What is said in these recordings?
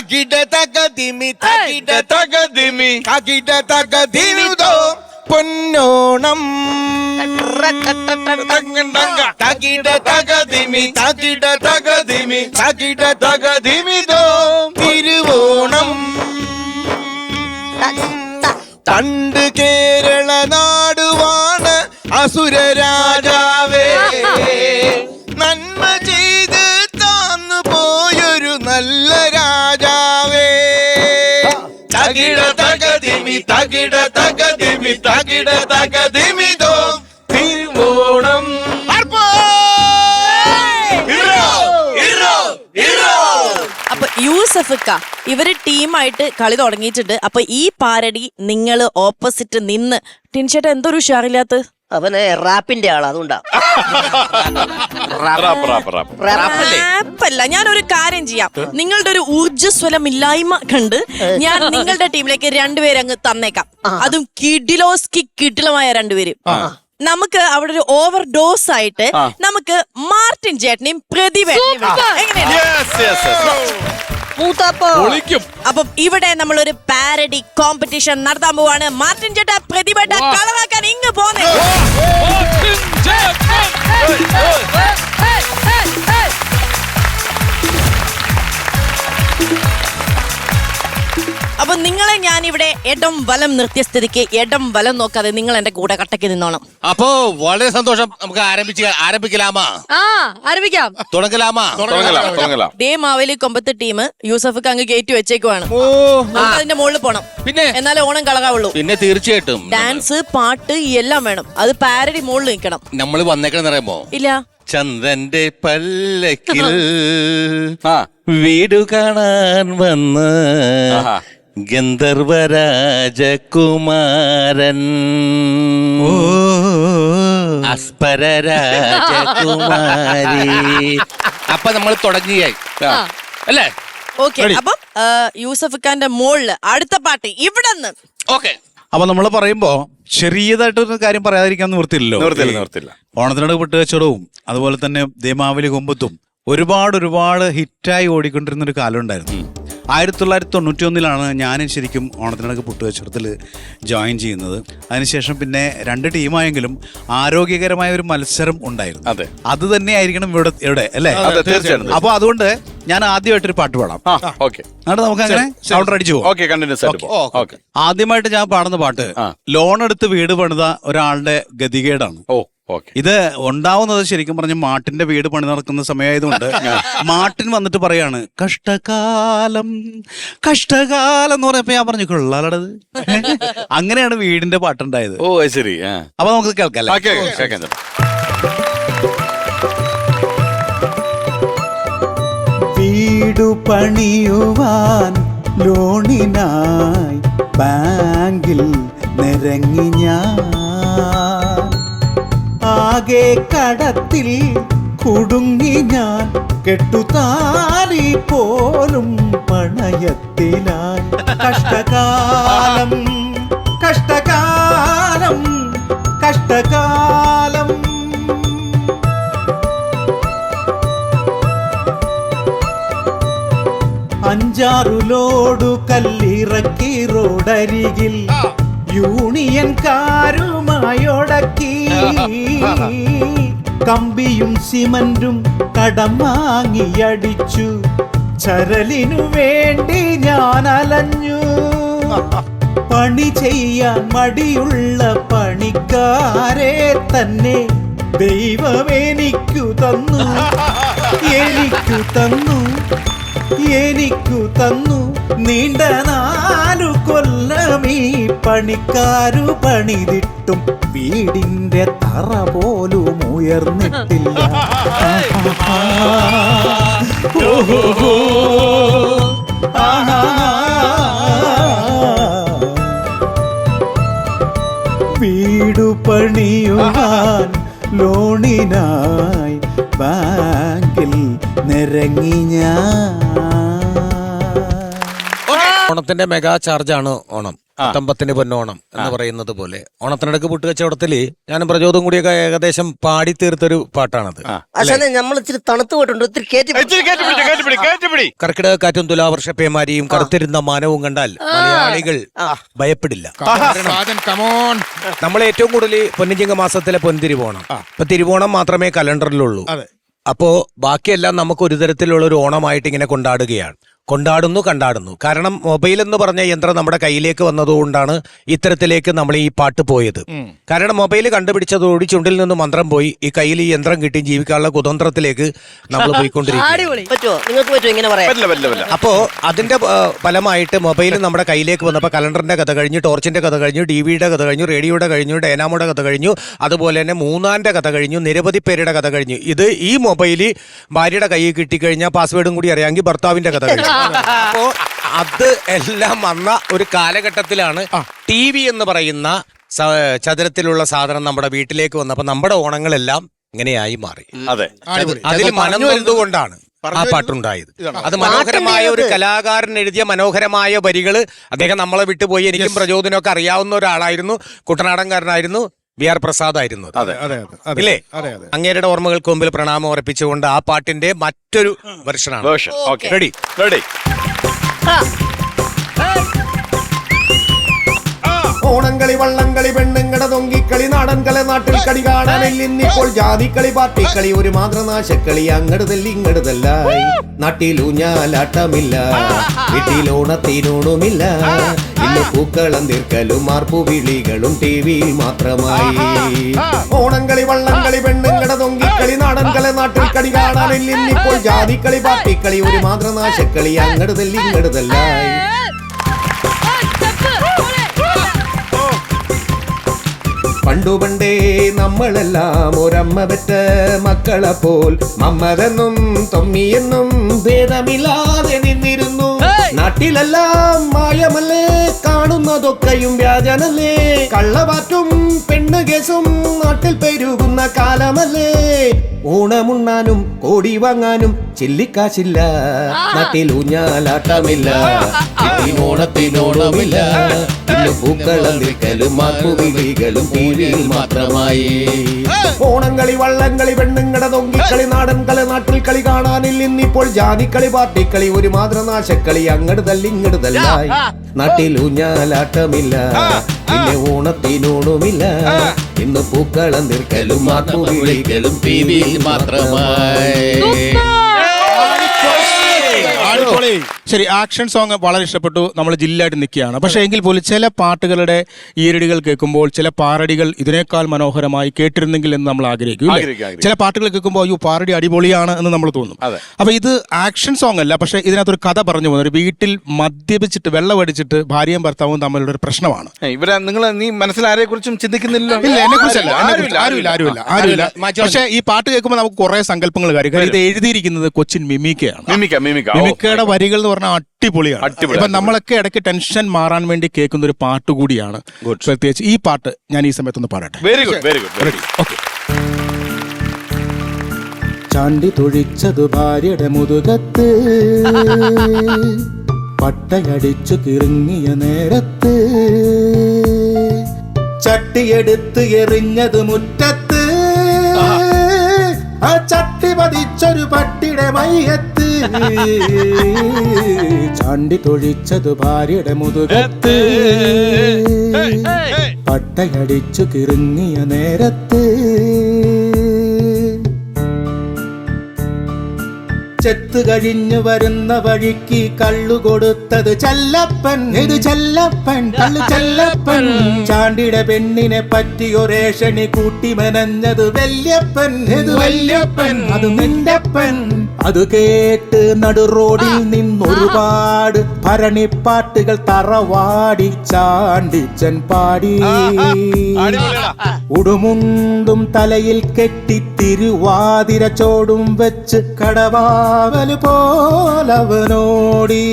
തകിട തകിട തകിട തകതിമിതോ പൊന്നോണം തകിട തകതിമി തകിട തകതിമി തകിട തകതിമിതോ തിരുവോണം തണ്ട് കേരള നാടുവാണ് അസുര രാജാവേ തകതിമി തകിട തകതിമി തകിട തകതിമിതോ തിരുവോണം. അപ്പൊ യൂസഫക്ക ഇവർ ടീമായിട്ട് കളി തുടങ്ങിയിട്ടുണ്ട്. അപ്പൊ ഈ പാരടി നിങ്ങൾ ഓപ്പോസിറ്റ് നിന്ന്. ടിൻഷേട്ട എന്തൊരു ഉഷാറില്ലാത്ത അവന് റാപ്പിന്റെ ആളാ അതുകൊണ്ടാ. റാപ്പ് റാപ്പ് റാപ്പ് റാപ്പല്ല? ഞാൻ ഒരു കാര്യം ചെയ്യാം. നിങ്ങളുടെ ഒരു ഊർജസ്വലം ഇല്ലായ്മ കണ്ട് ഞാൻ നിങ്ങളുടെ ടീമിലേക്ക് രണ്ടുപേരെ അങ്ങ് തന്നേക്കാം അതും കിഡിലോസ്കി കിഡിലമായ രണ്ടുപേരും. നമുക്ക് അവിടെ ഒരു ഓവർ ഡോസ് ആയിട്ട് നമുക്ക് മാർട്ടിൻ ചേട്ടനെയും Yes, yes, yes. മൂത്താപ്പോ അപ്പം ഇവിടെ നമ്മൾ ഒരു പാരഡി കോമ്പറ്റീഷൻ നടത്താൻ പോവാണ് മാർട്ടിൻ ചേട്ട പ്രതിഭട്ട കളറാക്കാൻ ഇങ്ങ് പോന്നെ നിങ്ങളെ ഞാൻ ഇവിടെ ഇടം വലം നിർത്തിയ സ്ഥിതിക്ക് ഇടം വലം നോക്കാതെ നിങ്ങൾ എന്റെ കൂടെ കട്ടക്ക് നിന്നോണം. അപ്പോ വളരെ സന്തോഷം. നമുക്ക് ആരംഭിച്ച് ആരംഭിക്കലാമാ? ആ ആരംഭിക്കാം. തുടങ്ങലാമാ? തുടങ്ങലാം തുടങ്ങലാം. ദേ മാവേലി കൊമ്പത്ത് ടീം യൂസഫ് അങ്ങ് കയറ്റി വെച്ചേക്കുവാണ്. ഓ നമുക്ക് അതിന്റെ മുകളിൽ പോണം. പിന്നെ? എന്നാലേ ഓണം കളകാവുള്ളൂ. പിന്നെ തീർച്ചയായിട്ടും. ഡാൻസ് പാട്ട് എല്ലാം വേണം. അത് പാരഡി മുകളിൽ നിൽക്കണം. നമ്മൾ വന്നേക്കണെന്ന് പറയുമ്പോ ഇല്ല. ചന്ദ്രന്റെ പല്ലക്കിൽ ആ. വീടു കാണാൻ വന്ന് ആഹാ. ഗന്ധർവരാജകുമാരൻ. അസ്പര രാജകുമാരി അപ്പൊ നമ്മൾ തുടങ്ങിയായി. അല്ലേ? ഓക്കെ അപ്പം ആ, യൂസഫ് ഖാന്റെ മോളിൽ അടുത്ത പാട്ട് ഇവിടെ നിന്ന് ഓക്കെ. അപ്പൊ നമ്മൾ പറയുമ്പോ ചെറിയതായിട്ടൊരു കാര്യം പറയാതിരിക്കാൻ നിവൃത്തിയില്ലല്ലോ. നിവർത്തില്ല നിവർത്തില്ല ഓണത്തിനോട് പെട്ടുകച്ചടവും അതുപോലെ തന്നെ ദേമാവലി കൊമ്പത്തും ഒരുപാട് ഒരുപാട് ഹിറ്റായി ഓടിക്കൊണ്ടിരുന്ന ഒരു കാലം ഉണ്ടായിരുന്നു. ആയിരത്തി തൊള്ളായിരത്തി തൊണ്ണൂറ്റി ഒന്നിലാണ് ഞാൻ ശരിക്കും ഓണത്തിനടക്ക് പുട്ടുകച്ചവടത്തിൽ ജോയിൻ ചെയ്യുന്നത്. അതിനുശേഷം പിന്നെ രണ്ട് ടീമായെങ്കിലും ആരോഗ്യകരമായ ഒരു മത്സരം ഉണ്ടായിരുന്നു. അതെ. അത് തന്നെ ആയിരിക്കണം ഇവിടെ ഇവിടെ അല്ലേ? അതെ, തീർച്ചയായിട്ടും. അപ്പൊ അതുകൊണ്ട് ഞാൻ ആദ്യമായിട്ടൊരു പാട്ട് പാടാം. ഓക്കെ. എന്നിട്ട് നമുക്ക് അങ്ങനെ സൗണ്ടർ അടിച്ചു പോകാം കണ്ടിന്യൂസ് ആയിട്ട് പോ ഓക്കെ ആദ്യമായിട്ട് ഞാൻ പാടുന്ന പാട്ട് ലോൺ എടുത്ത് വീട് പണിത ഒരാളുടെ ഗതികേടാണ്. ഓ. ഇത് ഉണ്ടാവുന്നത് ശരിക്കും പറഞ്ഞ മാട്ടിന്റെ വീട് പണി നടക്കുന്ന സമയമായതുകൊണ്ട് മാട്ടിൻ വന്നിട്ട് പറയാണ് കഷ്ടകാലം കഷ്ടകാലം എന്ന് പറഞ്ഞപ്പോ ഞാൻ പറഞ്ഞു കൊള്ളാലടത്. അങ്ങനെയാണ് വീടിന്റെ പാട്ടുണ്ടായത്. ഓ അത് ശരി ആ. അപ്പൊ നമുക്ക് കേൾക്കാം അല്ലേ? ഓക്കെ കേൾക്കാം ചേട്ടാ വീടു പണിയുവാൻ ലോണിനായി ബാങ്കിൽ നിരങ്ങി ഞാൻ ആകെ കടത്തിൽ കുടുങ്ങി ഞാൻ കെട്ടുതാലി പോലും പണയത്തിനാൽ കഷ്ടകാലം കഷ്ടകാലം കഷ്ടകാലം. അഞ്ചാറു ലോഡു കല്ലിറക്കി റോഡരികിൽ യൂണിയൻ കാരുമായൊടക്കി. കമ്പിയും സിമന്റും കടം വാങ്ങിയടിച്ചു. ചരലിനു വേണ്ടി ഞാൻ അലഞ്ഞു. പണി ചെയ്യാൻ മടിയുള്ള പണിക്കാരെ തന്നെ ദൈവമെനിക്കു തന്നു. എനിക്കു തന്നു. എനിക്കു തന്നു. നീണ്ടനാ പണിക്കാരു പണിതിട്ടും വീടിന്റെ തറ പോലും ഉയർന്നിട്ടില്ല. വീടു പണിയുവാൻ ലോണിനായി ബാങ്കിൽ നിരങ്ങി ഞാൻ. ഓണത്തിന്റെ മെഗാ ചാർജ് ആണ് ഓണം. തമ്പത്തിന് പൊന്നോണം എന്ന് പറയുന്നത് പോലെ. ഓണത്തിനിടക്ക് പുട്ടുകച്ചവടത്തിൽ ഞാനും പ്രചോദം കൂടിയൊക്കെ ഏകദേശം പാടി തീർത്തൊരു പാട്ടാണത്. അച്ഛനെ നമ്മൾ ഇച്ചിരി തണുത്ത് പോയിട്ടുണ്ട്. ഇത്തിരി കേറ്റിപ്പിടി കർക്കിടക കാറ്റും തുലാവർഷ പേമാരിയും കറുത്തിരുന്ന മാനവും കണ്ടാൽ മലയാളികൾ ഭയപ്പെടില്ല. കമോൺ നമ്മൾ ഏറ്റവും കൂടുതൽ പൊന്നിച്ചിങ്ങ മാസത്തിലെ പൊൻതിരുവോണം. ഇപ്പൊ തിരുവോണം മാത്രമേ കലണ്ടറിലുള്ളൂ. അതെ. അപ്പോ ബാക്കിയെല്ലാം നമുക്ക് ഒരു തരത്തിലുള്ള ഒരു ഓണമായിട്ട് ഇങ്ങനെ കൊണ്ടാടുകയാണ്. കൊണ്ടാടുന്നു കണ്ടാടുന്നു. കാരണം മൊബൈൽ എന്ന് പറഞ്ഞ യന്ത്രം നമ്മുടെ കയ്യിലേക്ക് വന്നതുകൊണ്ടാണ് ഇത്തരത്തിലേക്ക് നമ്മൾ ഈ പാട്ട് പോയത്. കാരണം മൊബൈൽ കണ്ടുപിടിച്ചതോടി ചുണ്ടിൽ നിന്ന് മന്ത്രം പോയി. ഈ കയ്യിൽ ഈ യന്ത്രം കിട്ടി ജീവിക്കാനുള്ള കുതന്ത്രത്തിലേക്ക് നമ്മൾ പോയിക്കൊണ്ടിരിക്കും പറ്റുമോ നിങ്ങൾക്ക് പറ്റുമോ ഇങ്ങനെ പറയാം പറ്റില്ല പറ്റില്ല പറ്റില്ല. അപ്പോ അതിന്റെ ഫലമായിട്ട് മൊബൈൽ നമ്മുടെ കയ്യിലേക്ക് വന്നപ്പോൾ കലണ്ടറിന്റെ കഥ കഴിഞ്ഞു ടോർച്ചിന്റെ കഥ കഴിഞ്ഞു ടി വിയുടെ കഥ കഴിഞ്ഞു റേഡിയോയുടെ കഴിഞ്ഞു ഡൈനാമോയുടെ കഥ കഴിഞ്ഞു അതുപോലെ തന്നെ മൂന്നാന്റെ കഥ കഴിഞ്ഞു നിരവധി പേരുടെ കഥ കഴിഞ്ഞു. ഇത് ഈ മൊബൈൽ ഭാര്യയുടെ കയ്യിൽ കിട്ടിക്കഴിഞ്ഞാൽ പാസ്വേഡും കൂടി അറിയാമെങ്കിൽ ഭർത്താവിന്റെ കഥ കഴിഞ്ഞു. അപ്പോ അത് എല്ലാം വന്ന ഒരു കാലഘട്ടത്തിലാണ് ടി വി എന്ന് പറയുന്ന ചതുരത്തിലുള്ള സാധനം നമ്മുടെ വീട്ടിലേക്ക് വന്നപ്പോൾ നമ്മുടെ ഓണങ്ങളെല്ലാം ഇങ്ങനെയായി മാറി. അതെ. അതിൽ മനം എന്തുകൊണ്ടാണ് ആ പാട്ടുണ്ടായത് അത് മനോഹരമായ ഒരു കലാകാരൻ എഴുതിയ മനോഹരമായ വരികൾ അദ്ദേഹം നമ്മളെ വിട്ടുപോയി എനിക്കും പ്രചോദനമൊക്കെ അറിയാവുന്ന ഒരാളായിരുന്നു. കുട്ടനാടൻകാരനായിരുന്നു. ബി ആർ പ്രസാദ് ആയിരുന്നു അല്ലേ അതെ അതെ അതെ. ഇല്ലേ? അതെ അതെ. അങ്ങേരുടെ ഓർമ്മകൾക്ക് മുമ്പിൽ പ്രണാമം ഉറപ്പിച്ചുകൊണ്ട് ആ പാട്ടിന്റെ മറ്റൊരു വെർഷനാണ്. റെഡി. റെഡി. ഓണംകളി വള്ളംകളി പെണ്ണുങ്ങട തൊങ്കിക്കളി നാടൻകളി നാട്ടിൽ കളി കാണാനിൽ ഇന്നിപ്പോൾ ജാതിക്കളി പാർട്ടിക്കളി ഒരു മാത്രനാശക്കളി അങ്ങടുതല്ല ഇങ്ങടുതല്ലായി നാട്ടിൽ ഊഞ്ഞാലാട്ടമില്ല വീട്ടിൽ വീട്ടിലോണത്തിനോണുമില്ല. ഇന്ന് പൂക്കളം തീർക്കലും മാർപ്പു വിളികളും ടി വിയിൽ മാത്രമായി. ഓണങ്കളി വള്ളംകളി പെണ്ണുങ്ങട തൊങ്കിക്കളി നാടൻകളി നാട്ടിൽ കളി കാണാനിൽ ഇന്നിപ്പോൾ ജാതിക്കളി പാർട്ടിക്കളി ഒരു മാത്രനാശക്കളി അങ്ങടുതല്ല ഇങ്ങടുതല്ലായി പണ്ടു പണ്ടേ നമ്മളെല്ലാം ഒരമ്മ പെറ്റ മക്കളെ പോൽ. മമ്മതെന്നും തൊമ്മിയെന്നും ഭേദമില്ലാതെ നിന്നിരുന്നു. നാട്ടിലെല്ലാം മായമല്ലേ കാണുന്നതൊക്കെയും വ്യാജനല്ലേ. കള്ളവാറ്റും പെണ്ണ് കേസും നാട്ടിൽ പെരുകുന്ന കാലമല്ലേ. ഊണമുണ്ണാനും കോടി വാങ്ങാനും ചില്ലിക്കാശില്ല നാട്ടിൽ ഊഞ്ഞാലാട്ടമില്ല വീട്ടിൽ ഓണത്തിനോണമില്ല ഇന്ന് പൂക്കളം നിൽക്കലും മാക്കുവിളികളും ടിവിയിൽ മാത്രമായി. ഓണങ്ങളി വള്ളംകളി പെണ്ണുങ്ങട തൊങ്കിക്കളി നാടൻ കളി നാട്ടിൽ കളി കാണാനില്ല ഇന്നിപ്പോൾ ജാതിക്കളി പാർട്ടിക്കളി ഒരു മാതൃനാശക്കളി അങ്ങട് തല്ലി ഇങ്ങട് തല്ലായി. നാട്ടിൽ ഊഞ്ഞാലാട്ടമില്ല പിന്നെ ഓണത്തിനോണുമില്ല ഇന്ന് പൂക്കളം നിൽക്കലും മാക്കുവിളികളും ടിവിയിൽ മാത്രമായി. അടിപൊളി. ശരി ആക്ഷൻ സോങ് വളരെ ഇഷ്ടപ്പെട്ടു. നമ്മൾ ജില്ലായിട്ട് നിൽക്കുകയാണ്. പക്ഷേ എങ്കിൽ പോലും ചില പാട്ടുകളുടെ ഈരടികൾ കേൾക്കുമ്പോൾ ചില പാരടികൾ ഇതിനേക്കാൾ മനോഹരമായി കേട്ടിരുന്നെങ്കിൽ എന്ന് നമ്മൾ ആഗ്രഹിക്കും. ചില പാട്ടുകൾ കേൾക്കുമ്പോൾ അയ്യോ പാരടി അടിപൊളിയാണ് എന്ന് നമ്മൾ തോന്നും. അപ്പോൾ അപ്പൊ ഇത് ആക്ഷൻ സോങ് അല്ല പക്ഷേ ഇതിനകത്തൊരു കഥ പറഞ്ഞു പോകുന്നത് ഒരു വീട്ടിൽ മദ്യപിച്ചിട്ട് വെള്ളം അടിച്ചിട്ട് ഭാര്യയും ഭർത്താവും തമ്മിലുള്ള ഒരു പ്രശ്നമാണ്. ഇവിടെ നിങ്ങൾ നീ മനസ്സിൽ ആരെ കുറിച്ചും ചിന്തിക്കുന്നില്ല ഇല്ല എന്നെ കുറിച്ചല്ല. ആരുമില്ല, ആരുമില്ല ആരുമില്ല പക്ഷേ ഈ പാട്ട് കേൾക്കുമ്പോൾ നമുക്ക് കുറെ സങ്കല്പങ്ങൾ കാര്യം. ഇത് എഴുതിയിരിക്കുന്നത് കൊച്ചിൻ മിമിക്കയാണ്. മിമിക്ക മിമിക്കയുടെ വരികൾ എന്ന് പറഞ്ഞാൽ അടിപൊളിയാണ്. ഇപ്പൊ നമ്മളൊക്കെ ഇടയ്ക്ക് ടെൻഷൻ മാറാൻ വേണ്ടി കേൾക്കുന്ന ഒരു പാട്ട് കൂടിയാണ് പ്രത്യേകിച്ച് ഈ പാട്ട് ഞാൻ ഈ സമയത്തൊന്ന് പാടട്ടെ. Very good very good ready okay Chandy തൊഴിച്ചതു ഭാര്യയുടെ മുതുകത്ത് പട്ടയടിച്ചു കിറങ്ങിയ നേരത്ത് ചട്ടിയെടുത്ത് എറിഞ്ഞത് മുറ്റത്ത് ആ ചട്ടി പതിച്ചൊരു പട്ടിയുടെ മയ്യത്ത് ചണ്ടി തൊഴിച്ചതു ഭാര്യയുടെ മുതുകത്ത്. പട്ടയടിച്ചു കിറങ്ങിയ നേരത്ത്. ചെത്ത് കഴിഞ്ഞു വരുന്ന വഴിക്ക് കള്ളു കൊടുത്തത് ചെല്ലപ്പൻ. ഇത് ചെല്ലപ്പൻ? കള്ളു ചെല്ലപ്പൻ. ചാണ്ടിയുടെ പെണ്ണിനെ പറ്റി ഒരേഷണി കൂട്ടി മെനഞ്ഞത് വല്യപ്പൻ. ഇത് വല്യപ്പൻ? അത് നിന്റെപ്പൻ അത് കേട്ട് നടു റോഡിൽ നിന്നൊരുപാട് ഭരണിപ്പാട്ടുകൾ തറവാടി ചാണ്ടിച്ചൻ പാടി. ഉടുമുണ്ടും തലയിൽ കെട്ടി തിരുവാതിര ചോടും വെച്ച് കടവാവൽ പോലവനോടി.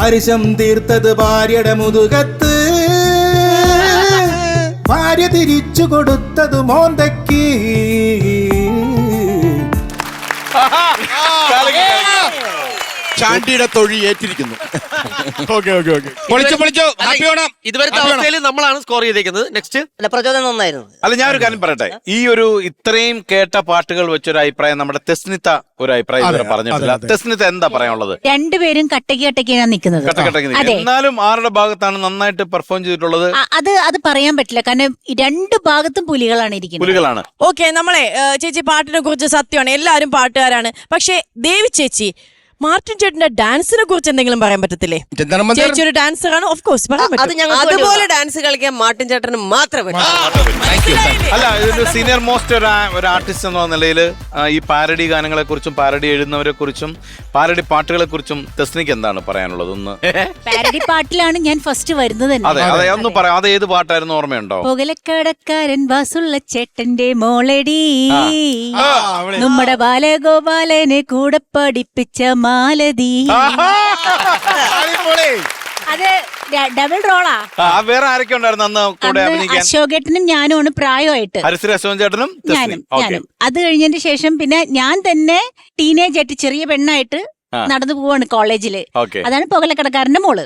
അരിശം തീർത്തത് ഭാര്യയുടെ മുതുകത്ത്. ഭാര്യ തിരിച്ചു കൊടുത്തത് മോന്തയ്ക്ക്. ചാണ്ടിയുടെ തൊഴി ഏറ്റിരിക്കുന്നു. ഓക്കെ ഓക്കെ ഓക്കെ പൊളിച്ചു പൊളിച്ചു. ഹാപ്പി ഓണം. ഇതുവരത്തെ അവസ്ഥയിൽ നമ്മളാണ് സ്കോർ ചെയ്തേക്കുന്നത്. നെക്സ്റ്റ് അല്ല പ്രചോദനം നന്നായിരുന്നു. അല്ല ഞാൻ ഒരു കാര്യം പറയട്ടെ. ഈ ഒരു ഇത്രയും കേട്ട പാട്ടുകൾ വെച്ചൊരു അഭിപ്രായം നമ്മുടെ തെസ്നിത്ത ഒരു അഭിപ്രായം ഇതുവരെ പറഞ്ഞിട്ടില്ല. തെസ്നിത്ത എന്താ പറയാനുള്ളത്? രണ്ടുപേരും കട്ടക്ക് കട്ടക്കാണ് നിൽക്കുന്നത്. എന്നാലും ആരുടെ ഭാഗത്താണ് നന്നായിട്ട് പെർഫോം ചെയ്തിട്ടുള്ളത്? അത് അത് പറയാൻ പറ്റില്ല. കാരണം രണ്ട് ഭാഗത്തും പുലികളാണ് ഇരിക്കുന്നത്. പുലികളാണ്. ഓക്കെ നമ്മളെ ചേച്ചി പാട്ടിനെ കുറിച്ച് സത്യമാണ്. എല്ലാവരും പാട്ടുകാരാണ്. പക്ഷേ ദേവി ചേച്ചി മാർട്ടിൻ ചേട്ടന്റെ ഡാൻസിനെ കുറിച്ച് എന്തെങ്കിലും പറയാൻ പറ്റത്തില്ലേ? മന്ദിരം ചേച്ചി ഒരു ഡാൻസർ ആണ് ഓഫ് കോഴ്സ് പറയാൻ അത് പറ്റും ഞങ്ങൾ അതുപോലെ ഡാൻസ് കളിക്കാൻ മാർട്ടിൻ ചേട്ടന് മാത്രമേ പറ്റൂ. അല്ല ഇതൊരു സീനിയർ മോസ്റ്റ് ഒരു ആ- ഒരു ആർട്ടിസ്റ്റ് എന്ന നിലയിൽ ഈ പാരഡി ഗാനങ്ങളെ കുറിച്ചും പാരഡി എഴുതുന്നവരെ കുറിച്ചും പാരഡി പാട്ടുകളെ കുറിച്ചും തെസ്നിക്ക് എന്താണ് പറയാനുള്ളത്? ഒന്ന്. പാരഡി പാട്ടിലാണ് ഞാൻ ഫസ്റ്റ് വരുന്നത് അതെ അതെ ഒന്ന് പറയാം. അത് ഏത് പാട്ടായിരുന്നു ഓർമ്മയുണ്ടോ? പുകലക്കടക്കാരൻ വാസുള്ള ചേട്ടന്റെ മോളടി. നമ്മുടെ ബാലഗോപാലനെ കൂടെ പഠിപ്പിച്ച മാലതി അത് ഡബിൾ റോളാ? ആ, വേറെ ആരൊക്കെ ഉണ്ടായിരുന്നു അന്ന് കൂടെ അഭിനയിക്കാൻ? അശോകേട്ടനും ഞാനുമാണ് പ്രായമായിട്ട്. ഹരിശ്രീ അശോകൻ ചേട്ടനും ഞാനും ഞാനും. അത് കഴിഞ്ഞതിന് ശേഷം പിന്നെ ഞാൻ തന്നെ ടീനേജ് ആയിട്ട് ചെറിയ പെണ്ണായിട്ട്. നടന്നു പോവാണ് കോളേജിൽ. അതാണ് പുകലക്കടക്കാരന്റെ മോൾ.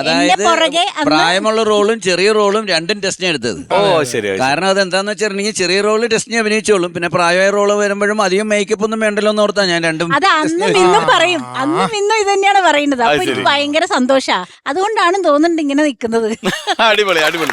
അതായത് പുറകെ പ്രായമുള്ള റോളും ചെറിയ റോളും രണ്ടും ടെസ്റ്റിന് എടുത്തത്. ഓ ശരി. കാരണം അത് എന്താന്ന് വെച്ചിട്ടുണ്ടെങ്കിൽ ചെറിയ റോൾ ടെസ്റ്റിന് അഭിനയിച്ചോളും. പിന്നെ പ്രായമായ റോൾ വരുമ്പോഴും അധികം മേക്കപ്പ് ഒന്നും വേണ്ടല്ലോ എന്ന് ഓർത്താ ഞാൻ രണ്ടും അത് അന്നും ഇന്നും പറയും. അന്നും ഇന്നും ഇത് തന്നെയാണ് പറയുന്നത്. അപ്പൊ എനിക്ക് ഭയങ്കര സന്തോഷാ. അതുകൊണ്ടാണ് തോന്നുന്നുണ്ട് ഇങ്ങനെ നിൽക്കുന്നത്. അടിപൊളി അടിപൊളി.